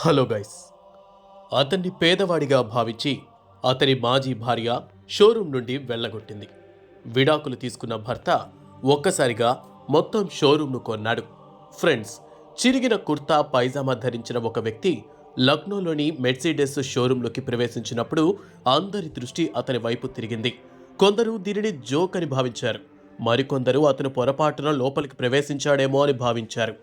Hello guys. అతన్ని పేదవాడిగా భావించి అతని మాజీ భార్య షోరూం నుండి వెళ్ళగొట్టింది. విడాకులు తీసుకున్న భర్త ఒక్కసారిగా మొత్తం షోరూంను కొన్నాడు. ఫ్రెండ్స్ చిరిగిన కుర్తా పైజామా ధరించిన ఒక వ్యక్తి లక్నోలోని మెర్సిడెస్ షోరూంలోకి ప్రవేశించినప్పుడు అందరి దృష్టి అతని వైపు తిరిగింది. కొందరు దీనిని జోక్ అని భావించారు. మరికొందరు అతను పొరపాటున లోపలికి ప్రవేశించాడేమో అని భావించారు.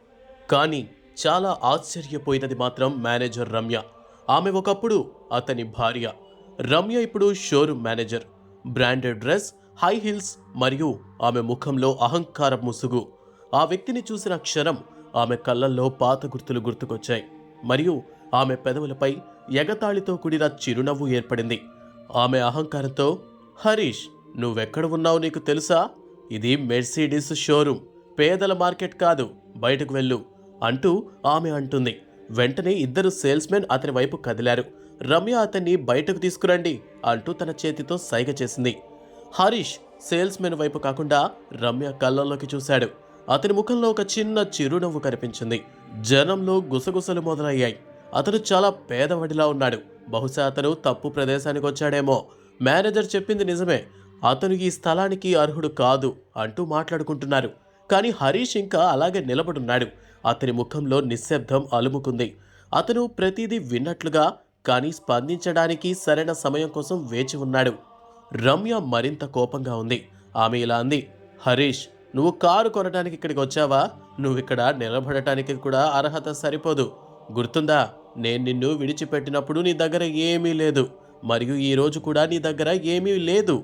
కానీ చాలా ఆశ్చర్యపోయినది మాత్రం మేనేజర్ రమ్య. ఆమె ఒకప్పుడు అతని భార్య. రమ్య ఇప్పుడు showroom manager. Branded dress high heels మరియు ఆమె ముఖంలో అహంకార ముసుగు. ఆ వ్యక్తిని చూసిన క్షణం ఆమె కళ్ళల్లో పాత గుర్తులు గుర్తుకొచ్చాయి. మరియు ఆమె పెదవులపై ఎగతాళితో కూడిన చిరునవ్వు ఏర్పడింది. ఆమె అహంకారంతో హరీష్ నువ్వెక్కడ ఉన్నావు నీకు తెలుసా? ఇది మెర్సిడీస్ షోరూమ్. పేదల మార్కెట్ కాదు. బయటకు వెళ్ళు. అంటూ ఆమె అంటుంది. వెంటనే ఇద్దరు సేల్స్మెన్ అతని వైపు కదిలారు. రమ్య అతన్ని బయటకు తీసుకురండి అంటూ తన చేతితో సైగ చేసింది. హరీష్ సేల్స్మెన్ వైపు కాకుండా రమ్య కళ్ళల్లోకి చూశాడు. అతని ముఖంలో ఒక చిన్న చిరునవ్వు కనిపించింది. జనంలో గుసగుసలు మొదలయ్యాయి. అతను చాలా పేదవాడిలా ఉన్నాడు. బహుశా అతను తప్పు ప్రదేశానికి వచ్చాడేమో. మేనేజర్ చెప్పింది నిజమే. అతను ఈ స్థలానికి అర్హుడు కాదు అంటూ మాట్లాడుకుంటున్నారు. కానీ హరీష్ ఇంకా అలాగే నిలబడున్నాడు. అతని ముఖంలో నిశ్శబ్దం అలుముకుంది. అతను ప్రతిదీ విన్నట్లుగా కానీ స్పందించడానికి సరైన సమయం కోసం వేచి ఉన్నాడు. రమ్య మరింత కోపంగా ఉంది. ఆమె ఇలా అంది హరీష్ నువ్వు కారు కొనడానికి ఇక్కడికి వచ్చావా? నువ్వు ఇక్కడ నిలబడటానికి కూడా అర్హత సరిపోదు. గుర్తుందా? నేను నిన్ను విడిచిపెట్టినప్పుడు నీ దగ్గర ఏమీ లేదు. మరియు ఈ రోజు కూడా నీ దగ్గర ఏమీ లేదు.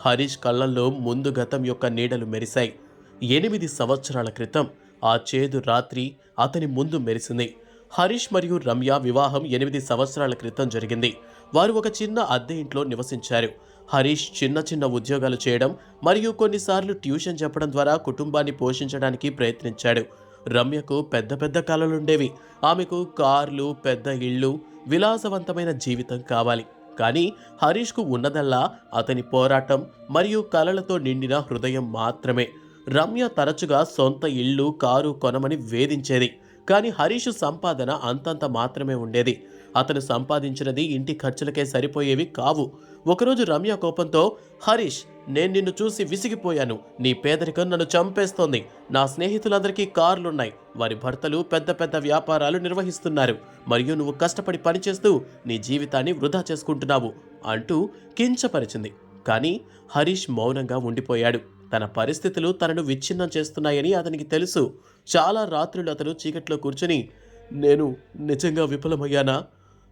హరీష్ కళ్ళల్లో ముందు గతం యొక్క నీడలు మెరిశాయి. ఎనిమిది సంవత్సరాల క్రితం ఆ చేదు రాత్రి అతని ముందు మెరిసింది. హరీష్ మరియు రమ్య వివాహం ఎనిమిది సంవత్సరాల క్రితం జరిగింది. వారు ఒక చిన్న అద్దె ఇంట్లో నివసించారు. హరీష్ చిన్న చిన్న ఉద్యోగాలు చేయడం మరియు కొన్నిసార్లు ట్యూషన్ చెప్పడం ద్వారా కుటుంబాన్ని పోషించడానికి ప్రయత్నించాడు. రమ్యకు పెద్ద పెద్ద కళలుండేవి ఆమెకు కార్లు పెద్ద ఇళ్ళు విలాసవంతమైన జీవితం కావాలి. కానీ హరీష్కు ఉన్నదల్లా అతని పోరాటం మరియు కలలతో నిండిన హృదయం మాత్రమే. రమ్య తరచుగా సొంత ఇల్లు కారు కొనమని వేధించేది. కానీ హరీష్ సంపాదన అంతంత మాత్రమే ఉండేది. అతను సంపాదించినది ఇంటి ఖర్చులకే సరిపోయేవి కావు. ఒకరోజు రమ్య కోపంతో హరీష్ నేను నిన్ను చూసి విసిగిపోయాను. నీ పేదరికం నన్ను చంపేస్తోంది. నా స్నేహితులందరికీ కార్లున్నాయి. వారి భర్తలు పెద్ద పెద్ద వ్యాపారాలు నిర్వహిస్తున్నారు. మరియు నువ్వు కష్టపడి పనిచేస్తూ నీ జీవితాన్ని వృధా చేసుకుంటున్నావు అంటూ కించపరిచింది. కానీ హరీష్ మౌనంగా ఉండిపోయాడు. తన పరిస్థితులు తనను విచ్ఛిన్నం చేస్తున్నాయని అతనికి తెలుసు. చాలా రాత్రులు అతను చీకట్లో కూర్చుని నేను నిజంగా విఫలమయ్యానా?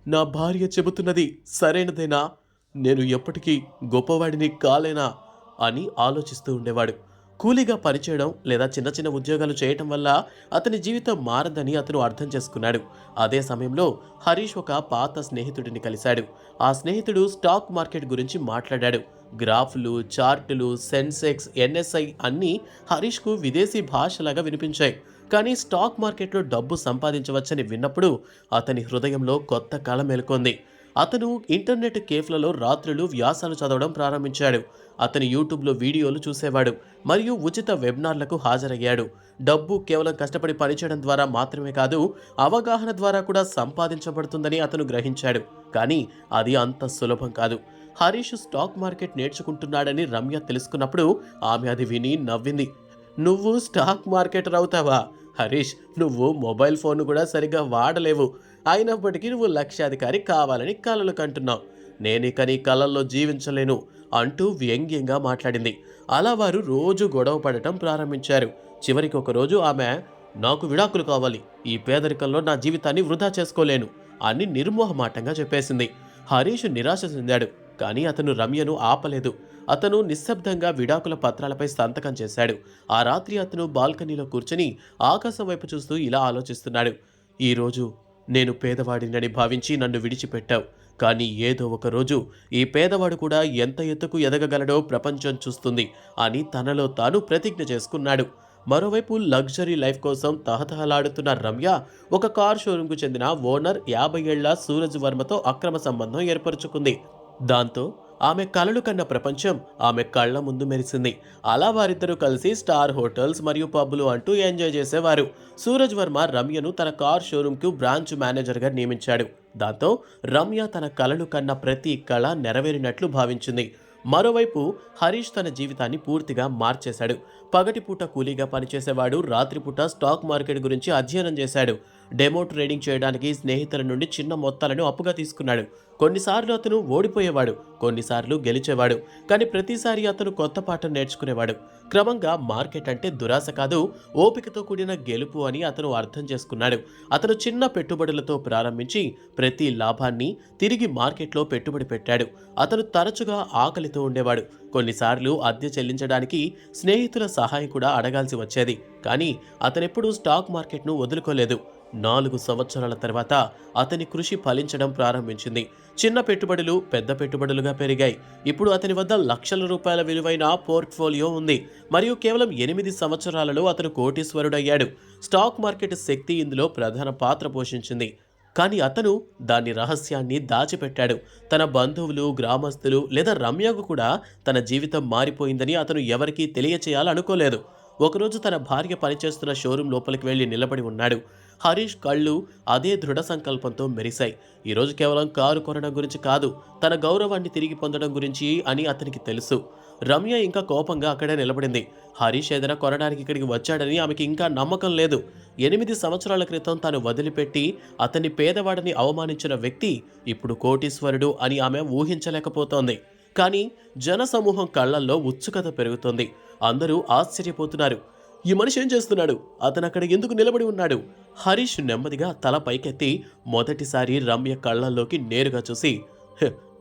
నా భార్య చెబుతున్నది సరైనదేనా? నేను ఎప్పటికీ గొప్పవాడిని కాలేనా? అని ఆలోచిస్తూ ఉండేవాడు. కూలీగా పనిచేయడం లేదా చిన్న చిన్న ఉద్యోగాలు చేయటం వల్ల అతని జీవితం మారదని అతను అర్థం చేసుకున్నాడు. అదే సమయంలో హరీష్ ఒక పాత స్నేహితుడిని కలిశాడు. ఆ స్నేహితుడు స్టాక్ మార్కెట్ గురించి మాట్లాడాడు. గ్రాఫ్లు చార్టులు సెన్సెక్స్ ఎన్ఎస్ఐ అన్నీ హరీష్కు విదేశీ భాషలాగా వినిపించాయి. కానీ స్టాక్ మార్కెట్లో డబ్బు సంపాదించవచ్చని విన్నప్పుడు అతని హృదయంలో కొత్త కళ మేల్కొంది. అతను ఇంటర్నెట్ కేఫ్లలో రాత్రులు వ్యాసాలు చదవడం ప్రారంభించాడు. అతను యూట్యూబ్లో వీడియోలు చూసేవాడు మరియు ఉచిత వెబినార్లకు హాజరయ్యాడు. డబ్బు కేవలం కష్టపడి పనిచేయడం ద్వారా మాత్రమే కాదు అవగాహన ద్వారా కూడా సంపాదించబడుతుందని అతను గ్రహించాడు. కానీ అది అంత సులభం కాదు. హరీష్ స్టాక్ మార్కెట్ నేర్చుకుంటున్నాడని రమ్య తెలుసుకున్నప్పుడు ఆమె అది విని నవ్వింది. నువ్వు స్టాక్ మార్కెటర్ అవుతావా? హరీష్ నువ్వు మొబైల్ ఫోన్ కూడా సరిగ్గా వాడలేవు. అయినప్పటికీ నువ్వు లక్ష్యాధికారి కావాలని కలలు కంటున్నావు. నేనిక నీ కలల్లో జీవించలేను అంటూ వ్యంగ్యంగా మాట్లాడింది. అలా వారు రోజు గొడవ పడటం ప్రారంభించారు. చివరికి ఒకరోజు ఆమె నాకు విడాకులు కావాలి. ఈ పేదరికంలో నా జీవితాన్ని వృధా చేసుకోలేను అని నిర్మోహమాటంగా చెప్పేసింది. హరీష్ నిరాశ చెందాడు. కానీ అతను రమ్యను ఆపలేదు. అతను నిశ్శబ్దంగా విడాకుల పత్రాలపై సంతకం చేశాడు. ఆ రాత్రి అతను బాల్కనీలో కూర్చొని ఆకాశం వైపు చూస్తూ ఇలా ఆలోచిస్తున్నాడు. ఈరోజు నేను పేదవాడినని భావించి నన్ను విడిచిపెట్టావు. కానీ ఏదో ఒక రోజు ఈ పేదవాడు కూడా ఎంత ఎత్తుకు ఎదగగలడో ప్రపంచం చూస్తుంది అని తనలో తాను ప్రతిజ్ఞ చేసుకున్నాడు. మరోవైపు లగ్జరీ లైఫ్ కోసం తహతహలాడుతున్న రమ్య ఒక కార్ షోరూంకు చెందిన ఓనర్ యాభై ఏళ్ళ సూరజ్ వర్మతో అక్రమ సంబంధం ఏర్పరచుకుంది. దాంతో ఆమె కలలు కన్న ప్రపంచం ఆమె కళ్ళ ముందు మెరిసింది. అలా వారిద్దరూ కలిసి స్టార్ హోటల్స్ మరియు పబ్బులు అంటూ ఎంజాయ్ చేసేవారు. సూరజ్ వర్మ రమ్యను తన కార్ షోరూంకు బ్రాంచ్ మేనేజర్గా నియమించాడు. దాంతో రమ్య తన కలలు కన్న ప్రతి కళ నెరవేరినట్లు భావించింది. మరోవైపు హరీష్ తన జీవితాన్ని పూర్తిగా మార్చేశాడు. పగటిపూట కూలీగా పనిచేసేవాడు రాత్రిపూట స్టాక్ మార్కెట్ గురించి అధ్యయనం చేశాడు. డెమో ట్రేడింగ్ చేయడానికి స్నేహితుల నుండి చిన్న మొత్తాలను అప్పుగా తీసుకున్నాడు. కొన్నిసార్లు అతను ఓడిపోయేవాడు కొన్నిసార్లు గెలిచేవాడు కానీ ప్రతిసారి అతను కొత్త పాఠం నేర్చుకునేవాడు. క్రమంగా మార్కెట్ అంటే దురాశ కాదు ఓపికతో కూడిన గెలుపు అని అతను అర్థం చేసుకున్నాడు. అతను చిన్న పెట్టుబడులతో ప్రారంభించి ప్రతి లాభాన్ని తిరిగి మార్కెట్లో పెట్టుబడి పెట్టాడు. అతను తరచుగా ఆకలితో ఉండేవాడు. కొన్నిసార్లు అద్దె చెల్లించడానికి స్నేహితుల సహాయం కూడా అడగాల్సి వచ్చేది. కానీ అతనెప్పుడూ స్టాక్ మార్కెట్ను వదులుకోలేదు. నాలుగు సంవత్సరాల తర్వాత అతని కృషి ఫలించడం ప్రారంభించింది. చిన్న పెట్టుబడులు పెద్ద పెట్టుబడులుగా పెరిగాయి. ఇప్పుడు అతని వద్ద లక్షల రూపాయల విలువైన పోర్ట్ఫోలియో ఉంది. మరియు కేవలం ఎనిమిది సంవత్సరాలలో అతను కోటీశ్వరుడయ్యాడు. స్టాక్ మార్కెట్ శక్తి ఇందులో ప్రధాన పాత్ర పోషించింది. కానీ అతను దాని రహస్యాన్ని దాచిపెట్టాడు. తన బంధువులు గ్రామస్తులు లేదా రమ్యకు కూడా తన జీవితం మారిపోయిందని అతను ఎవరికీ తెలియచేయాలనుకోలేదు. ఒకరోజు తన భార్య పనిచేస్తున్న షోరూం లోపలికి వెళ్ళి నిలబడి ఉన్నాడు. హరీష్ కళ్ళు అదే దృఢ సంకల్పంతో మెరిశాయి. ఈరోజు కేవలం కారు కొనడం గురించి కాదు తన గౌరవాన్ని తిరిగి పొందడం గురించి అని అతనికి తెలుసు. రమ్య ఇంకా కోపంగా అక్కడే నిలబడింది. హరీష్ ఏదైనా కొనడానికి ఇక్కడికి వచ్చాడని ఆమెకి ఇంకా నమ్మకం లేదు. ఎనిమిది సంవత్సరాల క్రితం తాను వదిలిపెట్టి అతన్ని పేదవాడని అవమానించిన వ్యక్తి ఇప్పుడు కోటీశ్వరుడు అని ఆమె ఊహించలేకపోతోంది. కానీ జనసమూహం కళ్ళల్లో ఉత్సుకత పెరుగుతోంది. అందరూ ఆశ్చర్యపోతున్నారు. ఈ మనిషి ఏం చేస్తున్నాడు? అతను అక్కడ ఎందుకు నిలబడి ఉన్నాడు? హరీష్ నెమ్మదిగా తల పైకెత్తి మొదటిసారి రమ్య కళ్ళల్లోకి నేరుగా చూసి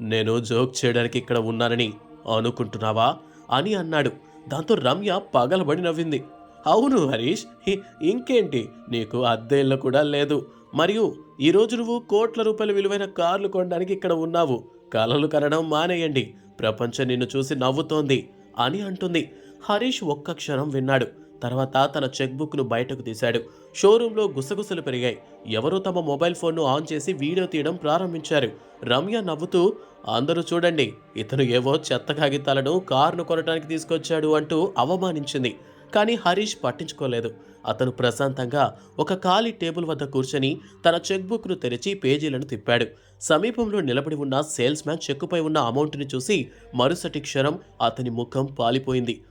నేను జోక్ చేయడానికి ఇక్కడ ఉన్నానని అనుకుంటున్నావా? అని అన్నాడు. దాంతో రమ్య పగలబడి నవ్వింది. అవును హరీష్ హి, ఇంకేంటి? నీకు అద్దె ఇల్లు కూడా లేదు. మరియు ఈరోజు నువ్వు కోట్ల రూపాయల విలువైన కార్లు కొనడానికి ఇక్కడ ఉన్నావు. కలలు కనడం మానేయండి. ప్రపంచం నిన్ను చూసి నవ్వుతోంది అని అంటుంది. హరీష్ ఒక్క క్షణం విన్నాడు. తర్వాత తన చెక్ బుక్ను బయటకు తీశాడు. షోరూంలో గుసగుసలు పెరిగాయి. ఎవరూ తమ మొబైల్ ఫోన్ను ఆన్ చేసి వీడియో తీయడం ప్రారంభించారు. రమ్య నవ్వుతూ అందరూ చూడండి ఇతను ఏవో చెత్త కాగితాలను కారును కొనడానికి తీసుకొచ్చాడు అంటూ అవమానించింది. కానీ హరీష్ పట్టించుకోలేదు. అతను ప్రశాంతంగా ఒక ఖాళీ టేబుల్ వద్ద కూర్చొని తన చెక్ బుక్ను తెరిచి పేజీలను తిప్పాడు. సమీపంలో నిలబడి ఉన్న సేల్స్ మ్యాన్ చెక్కుపై ఉన్న అమౌంట్ని చూసి మరుసటి క్షణం అతని ముఖం పాలిపోయింది.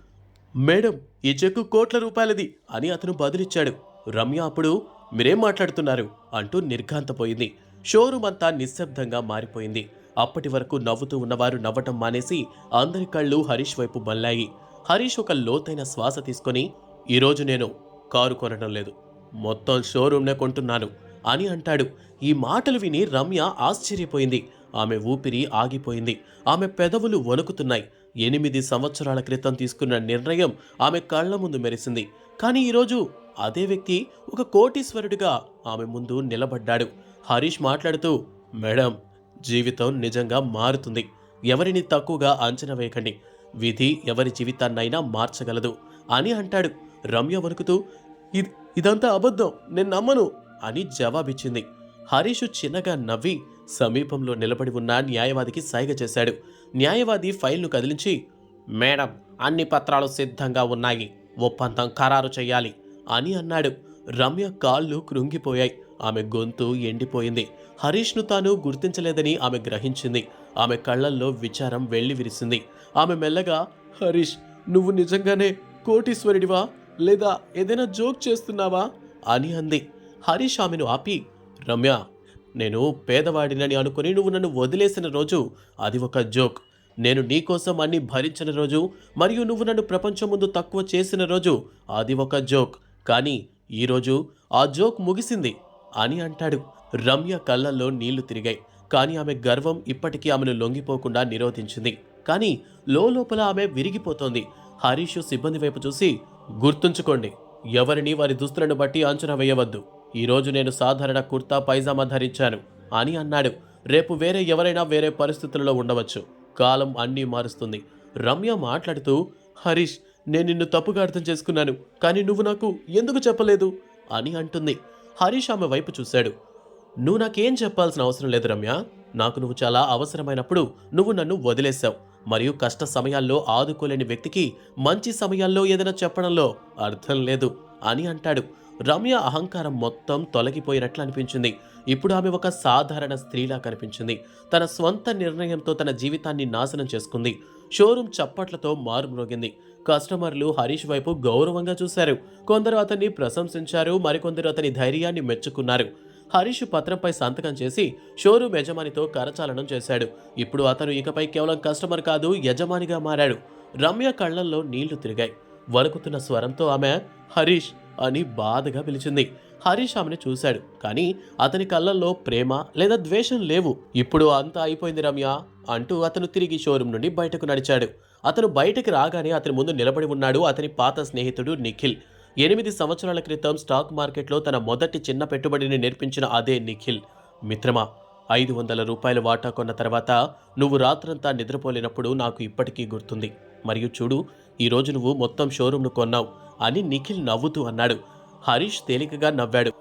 మేడం ఈ చెక్కు కోట్ల రూపాయలది అని అతను బదులిచ్చాడు. రమ్య అప్పుడు మీరేం మాట్లాడుతున్నారు? అంటూ నిర్ఘాంతపోయింది. షోరూమ్ అంతా నిశ్శబ్దంగా మారిపోయింది. అప్పటి వరకు నవ్వుతూ ఉన్నవారు నవ్వటం మానేసి అందరి కళ్ళు హరీష్ వైపు మళ్ళాయి హరీష్ ఒక లోతైన శ్వాస తీసుకొని ఈరోజు నేను కారు కొనడం లేదు. మొత్తం షోరూమ్నే కొంటున్నాను అని అంటాడు. ఈ మాటలు విని రమ్య ఆశ్చర్యపోయింది. ఆమె ఊపిరి ఆగిపోయింది. ఆమె పెదవులు వణుకుతున్నాయి. ఎనిమిది సంవత్సరాల క్రితం తీసుకున్న నిర్ణయం ఆమె కళ్ళ ముందు మెరిసింది. కానీ ఈరోజు అదే వ్యక్తి ఒక కోటీశ్వరుడిగా ఆమె ముందు నిలబడ్డాడు. హరీష్ మాట్లాడుతూ మేడం జీవితం నిజంగా మారుతుంది. ఎవరిని తక్కువగా అంచనా వేయకండి. విధి ఎవరి జీవితాన్నైనా మార్చగలదు అని అంటాడు. రమ్య వణుకుతూ ఇది ఇదంతా అబద్ధం. నేను నమ్మను అని జవాబిచ్చింది. హరీషు చిన్నగా నవ్వి సమీపంలో నిలబడి ఉన్న న్యాయవాదికి సైగ చేశాడు. న్యాయవాది ఫైల్ను కదిలించి మేడం అన్ని పత్రాలు సిద్ధంగా ఉన్నాయి. ఒప్పందం ఖరారు చేయాలి అని అన్నాడు. రమ్య కాళ్ళు కృంగిపోయాయి. ఆమె గొంతు ఎండిపోయింది. హరీష్ను తాను గుర్తించలేదని ఆమె గ్రహించింది. ఆమె కళ్ళల్లో విచారం వెళ్ళి విరిసింది. ఆమె మెల్లగా హరీష్ నువ్వు నిజంగానే కోటీశ్వరుడివా? లేదా ఏదైనా జోక్ చేస్తున్నావా? అని అంది. హరీష్ ఆమెను ఆపి రమ్య నేను పేదవాడినని అనుకుని నువ్వు నన్ను వదిలేసిన రోజు అది ఒక జోక్. నేను నీకోసం అన్ని భరించిన రోజు మరియు నువ్వు నన్ను ప్రపంచం ముందు తక్కువ చేసిన రోజు అది ఒక జోక్. కానీ ఈరోజు ఆ జోక్ ముగిసింది అని అంటాడు. రమ్య కళ్ళల్లో నీళ్ళు తిరిగాయి. కానీ ఆమె గర్వం ఇప్పటికీ ఆమెను లొంగిపోకుండా నిరోధించింది. కానీ లోపల ఆమె విరిగిపోతోంది. హరీషు సిబ్బంది వైపు చూసి గుర్తుంచుకోండి ఎవరిని వారి దుస్తులను బట్టి అంచనా వేయవద్దు. ఈరోజు నేను సాధారణ కుర్తా పైజామా ధరించాను అని అన్నాడు. రేపు వేరే ఎవరైనా వేరే పరిస్థితులలో ఉండవచ్చు. కాలం అన్నీ మారుస్తుంది. రమ్య మాట్లాడుతూ హరీష్ నేను నిన్ను తప్పుగా అర్థం చేసుకున్నాను కానీ నువ్వు నాకు ఎందుకు చెప్పలేదు? అని అంటుంది. హరీష్ ఆమె వైపు చూశాడు. నువ్వు నాకేం చెప్పాల్సిన అవసరం లేదు రమ్య. నాకు నువ్వు చాలా అవసరమైనప్పుడు నువ్వు నన్ను వదిలేశావు. మరియు కష్ట సమయాల్లో ఆదుకోలేని వ్యక్తికి మంచి సమయాల్లో ఏదైనా చెప్పడంలో అర్థం లేదు అని అంటాడు. రమ్య అహంకారం మొత్తం తొలగిపోయినట్లు అనిపించింది. ఇప్పుడు ఆమె ఒక సాధారణ స్త్రీలా కనిపించింది. తన స్వంత నిర్ణయంతో తన జీవితాన్ని నాశనం చేసుకుంది. షోరూం చప్పట్లతో మారుమ్రోగింది కస్టమర్లు హరీష్ వైపు గౌరవంగా చూశారు. కొందరు అతన్ని ప్రశంసించారు. మరికొందరు అతని ధైర్యాన్ని మెచ్చుకున్నారు. హరీష్ పత్రంపై సంతకం చేసి షోరూం యజమానితో కరచాలనం చేశాడు. ఇప్పుడు అతను ఇకపై కేవలం కస్టమర్ కాదు యజమానిగా మారాడు. రమ్య కళ్ళల్లో నీళ్ళు తిరిగాయి. వణుకుతున్న స్వరంతో ఆమె హరీష్ అని బాధగా పిలిచింది. హరీష్ ఆమెను చూశాడు. కానీ అతని కళ్ళల్లో ప్రేమ లేదా ద్వేషం లేవు. ఇప్పుడు అంతా అయిపోయింది రమ్య అంటూ అతను తిరిగి షోరూం నుండి బయటకు నడిచాడు. అతను బయటకు రాగానే అతని ముందు నిలబడి ఉన్నాడు అతని పాత స్నేహితుడు నిఖిల్. ఎనిమిది సంవత్సరాల క్రితం స్టాక్ మార్కెట్లో తన మొదటి చిన్న పెట్టుబడిని నేర్పించిన అదే నిఖిల్. మిత్రమా ఐదు వందల రూపాయల వాటా కొన్న తర్వాత నువ్వు రాత్రంతా నిద్రపోలేనప్పుడు నాకు ఇప్పటికీ గుర్తుంది. మరియు చూడు ఈరోజు నువ్వు మొత్తం షోరూంను కొన్నావు అని నిఖిల్ నవ్వుతూ అన్నాడు. హరీష్ తేలికగా నవ్వాడు.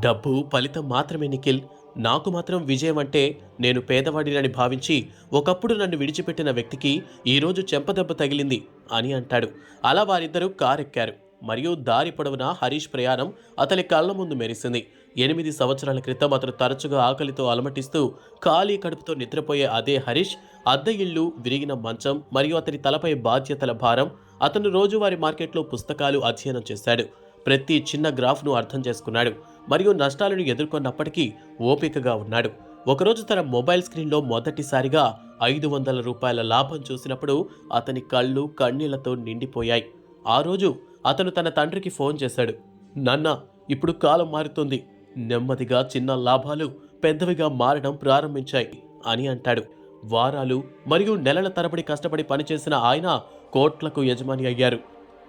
డబ్బు ఫలితం మాత్రమే నిఖిల్. నాకు మాత్రం విజయం అంటే నేను పేదవాడినని భావించి ఒకప్పుడు నన్ను విడిచిపెట్టిన వ్యక్తికి ఈరోజు చెంపదెబ్బ తగిలింది అని అంటాడు. అలా వారిద్దరూ కారెక్కారు. మరియు దారి పొడవునా హరీష్ ప్రయాణం అతని కళ్ళ ముందు మెరిసింది. ఎనిమిది సంవత్సరాల క్రితం అతను తరచుగా ఆకలితో అలమటిస్తూ ఖాళీ కడుపుతో నిద్రపోయే అదే హరీష్ అద్దె ఇల్లు విరిగిన మంచం మరియు అతని తలపై బాధ్యతల భారం అతను రోజువారి మార్కెట్లో పుస్తకాలు అధ్యయనం చేశాడు. ప్రతి చిన్న గ్రాఫ్ను అర్థం చేసుకున్నాడు మరియు నష్టాలను ఎదుర్కొన్నప్పటికీ ఓపికగా ఉన్నాడు. ఒకరోజు తన మొబైల్ స్క్రీన్లో మొదటిసారిగా ఐదు వందల రూపాయల లాభం చూసినప్పుడు అతని కళ్ళు కన్నీళ్ళతో నిండిపోయాయి. ఆ రోజు అతను తన తండ్రికి ఫోన్ చేశాడు. నాన్న ఇప్పుడు కాలం మారుతుంది. నెమ్మదిగా చిన్న లాభాలు పెద్దవిగా మారడం ప్రారంభించాయి అని అంటాడు. వారాలు మరియు నెలల తరబడి కష్టపడి పనిచేసిన ఆయన కోట్లకు యజమాని అయ్యారు.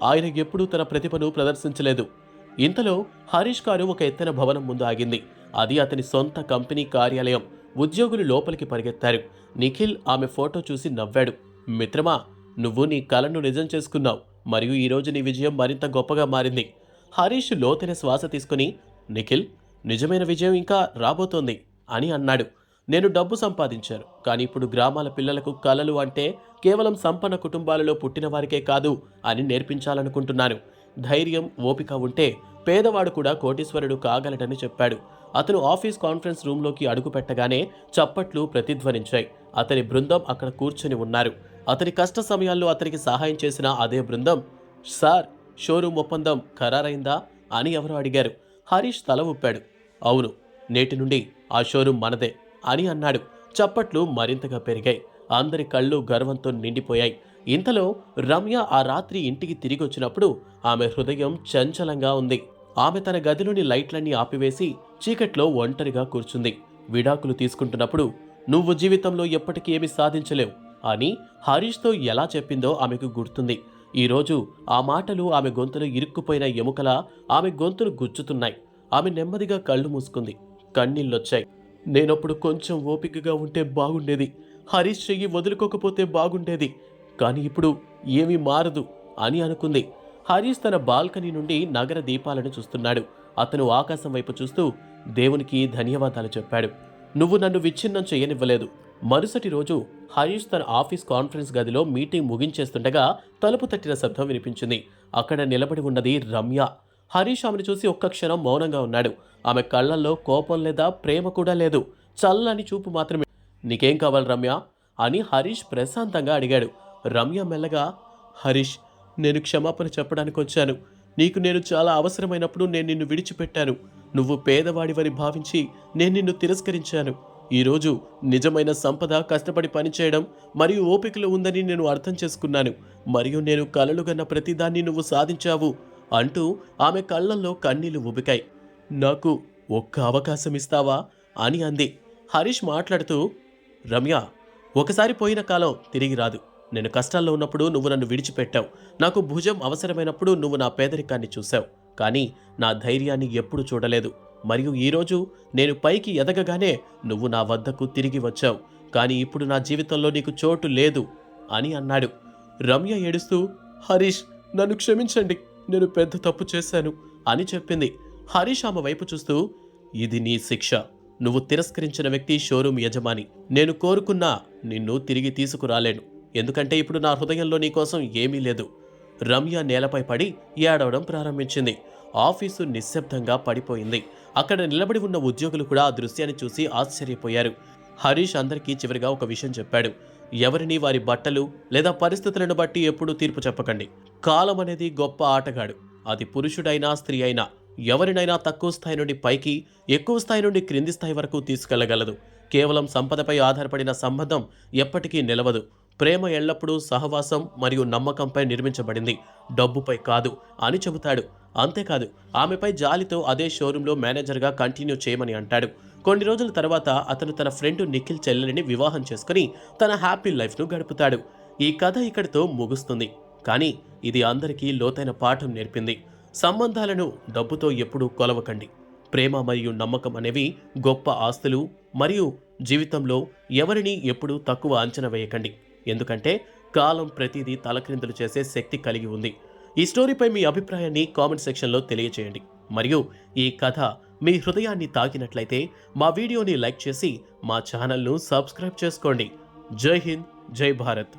ఆయన ఎప్పుడూ తన ప్రతిభను ప్రదర్శించలేదు. ఇంతలో హరీష్ కారు ఒక ఎత్తైన భవనం ముందు ఆగింది. అది అతని సొంత కంపెనీ కార్యాలయం. ఉద్యోగులు లోపలికి పరిగెత్తారు. నిఖిల్ ఆమె ఫోటో చూసి నవ్వాడు. మిత్రమా నువ్వు నీ కలను నిజం చేసుకున్నావు మరియు ఈరోజు నీ విజయం మరింత గొప్పగా మారింది. హరీష్ లోతైన శ్వాస తీసుకుని నిఖిల్ నిజమైన విజయం ఇంకా రాబోతోంది అని అన్నాడు. నేను డబ్బు సంపాదించాను. కానీ ఇప్పుడు గ్రామాల పిల్లలకు కలలు అంటే కేవలం సంపన్న కుటుంబాలలో పుట్టిన వారికే కాదు అని నేర్పించాలనుకుంటున్నాను. ధైర్యం ఓపిక ఉంటే పేదవాడు కూడా కోటీశ్వరుడు కాగలడని చెప్పాడు. అతను ఆఫీస్ కాన్ఫరెన్స్ రూమ్లోకి అడుగు పెట్టగానే చప్పట్లు ప్రతిధ్వనించాయి. అతని బృందం అక్కడ కూర్చొని ఉన్నారు. అతని కష్ట సమయాల్లో అతనికి సహాయం చేసిన అదే బృందం సార్ షోరూమ్ ఒప్పందం ఖరారైందా? అని ఎవరో అడిగారు. హరీష్ తల ఊపాడు. అవును నేటి నుండి ఆ షోరూమ్ మనదే. అని అన్నాడు. చప్పట్లు మరింతగా పెరిగాయి. అందరి కళ్ళు గర్వంతో నిండిపోయాయి. ఇంతలో రమ్య ఆ రాత్రి ఇంటికి తిరిగి వచ్చినప్పుడు ఆమె హృదయం చంచలంగా ఉంది. ఆమె తన గదిలోని లైట్లన్నీ ఆపివేసి చీకట్లో ఒంటరిగా కూర్చుంది. విడాకులు తీసుకుంటున్నప్పుడు నువ్వు జీవితంలో ఎప్పటికీ ఏమి సాధించలేవు అని హరీష్తో ఎలా చెప్పిందో ఆమెకు గుర్తుంది. ఈరోజు ఆ మాటలు ఆమె గొంతులో ఇరుక్కుపోయిన ఎముకలా ఆమె గొంతులు గుచ్చుతున్నాయి. ఆమె నెమ్మదిగా కళ్ళు మూసుకుంది. కన్నీళ్ళొచ్చాయి. నేనప్పుడు కొంచెం ఓపికగా ఉంటే బాగుండేది. హరీష్ చెయ్యి వదులుకోకపోతే బాగుండేది. కానీ ఇప్పుడు ఏమీ మారదు అని అనుకుంది. హరీష్ తన బాల్కనీ నుండి నగర దీపాలను చూస్తున్నాడు. అతను ఆకాశం వైపు చూస్తూ దేవునికి ధన్యవాదాలు చెప్పాడు. నువ్వు నన్ను విచ్ఛిన్నం చేయనివ్వలేదు. మరుసటి రోజు హరీష్ తన ఆఫీస్ కాన్ఫరెన్స్ గదిలో మీటింగ్ ముగించేస్తుండగా తలుపు తట్టిన శబ్దం వినిపించింది. అక్కడ నిలబడి ఉన్నది రమ్య. హరీష్ ఆమెను చూసి ఒక్క క్షణం మౌనంగా ఉన్నాడు. ఆమె కళ్ళల్లో కోపం లేదా ప్రేమ కూడా లేదు. చల్లని చూపు మాత్రమే. నీకేం కావాలి రమ్య? అని హరీష్ ప్రశాంతంగా అడిగాడు. రమ్య మెల్లగా హరీష్ నేను క్షమాపణ చెప్పడానికి వచ్చాను. నీకు నేను చాలా అవసరమైనప్పుడు నేను నిన్ను విడిచిపెట్టాను. నువ్వు పేదవాడివని భావించి నేను నిన్ను తిరస్కరించాను. ఈరోజు నిజమైన సంపద కష్టపడి పనిచేయడం మరియు ఓపికలో ఉందని నేను అర్థం చేసుకున్నాను. మరియు నేను కలలుగన్న ప్రతిదాన్ని నువ్వు సాధించావు. అంటూ ఆమె కళ్ళల్లో కన్నీళ్ళు ఉబికాయి నాకు ఒక్క అవకాశం ఇస్తావా? అని అంది. హరీష్ మాట్లాడుతూ రమ్య ఒకసారి పోయిన కాలం తిరిగి రాదు. నేను కష్టాల్లో ఉన్నప్పుడు నువ్వు నన్ను విడిచిపెట్టావు. నాకు భుజం అవసరమైనప్పుడు నువ్వు నా పేదరికాన్ని చూశావు. కానీ నా ధైర్యాన్ని ఎప్పుడు చూడలేదు. మరియు ఈరోజు నేను పైకి ఎదగగానే నువ్వు నా వద్దకు తిరిగి వచ్చావు. కానీ ఇప్పుడు నా జీవితంలో నీకు చోటు లేదు అని అన్నాడు. రమ్య ఏడుస్తూ హరీష్ నన్ను క్షమించండి. నేను పెద్ద తప్పు చేశాను అని చెప్పింది. హరీష్ ఆమె వైపు చూస్తూ ఇది నీ శిక్ష. నువ్వు తిరస్కరించిన వ్యక్తి షోరూమ్ యజమాని. నేను కోరుకున్నా నిన్ను తిరిగి తీసుకురాలేను. ఎందుకంటే ఇప్పుడు నా హృదయంలో నీకోసం ఏమీ లేదు. రమ్య నేలపై పడి ఏడవడం ప్రారంభించింది. ఆఫీసు నిశ్శబ్దంగా పడిపోయింది. అక్కడ నిలబడి ఉన్న ఉద్యోగులు కూడా ఆ దృశ్యాన్ని చూసి ఆశ్చర్యపోయారు. హరీష్ అందరికీ చివరిగా ఒక విషయం చెప్పాడు. ఎవరిని వారి బట్టలు లేదా పరిస్థితులను బట్టి ఎప్పుడూ తీర్పు చెప్పకండి. కాలం అనేది గొప్ప ఆటగాడు. అది పురుషుడైనా స్త్రీ అయినా ఎవరినైనా తక్కువ స్థాయి నుండి పైకి ఎక్కువ స్థాయి నుండి క్రింది స్థాయి వరకు తీసుకెళ్ళగలదు. కేవలం సంపదపై ఆధారపడిన సంబంధం ఎప్పటికీ నిలవదు. ప్రేమ ఎల్లప్పుడూ సహవాసం మరియు నమ్మకంపై నిర్మించబడింది. డబ్బుపై కాదు అని చెబుతాడు. అంతేకాదు ఆమెపై జాలితో అదే షోరూంలో మేనేజర్గా కంటిన్యూ చేయమని అంటాడు. కొన్ని రోజుల తర్వాత అతను తన ఫ్రెండ్ నిఖిల్ చెల్లెలిని వివాహం చేసుకుని తన హ్యాపీ లైఫ్ను గడుపుతాడు. ఈ కథ ఇక్కడితో ముగుస్తుంది. కానీ ఇది అందరికీ లోతైన పాఠం నేర్పింది. సంబంధాలను డబ్బుతో ఎప్పుడూ కొలవకండి. ప్రేమ మరియు నమ్మకం అనేవి గొప్ప ఆస్తులు మరియు జీవితంలో ఎవరిని ఎప్పుడూ తక్కువ అంచనా వేయకండి. ఎందుకంటే కాలం ప్రతిదీ తలక్రిందులు చేసే శక్తి కలిగి ఉంది. ఈ స్టోరీపై మీ అభిప్రాయాన్ని కామెంట్ సెక్షన్లో తెలియజేయండి మరియు ఈ కథ మీ హృదయాన్ని తాకినట్లయితే మా వీడియోని లైక్ చేసి మా ఛానల్ను సబ్స్క్రైబ్ చేసుకోండి. జై హింద్ జై భారత్.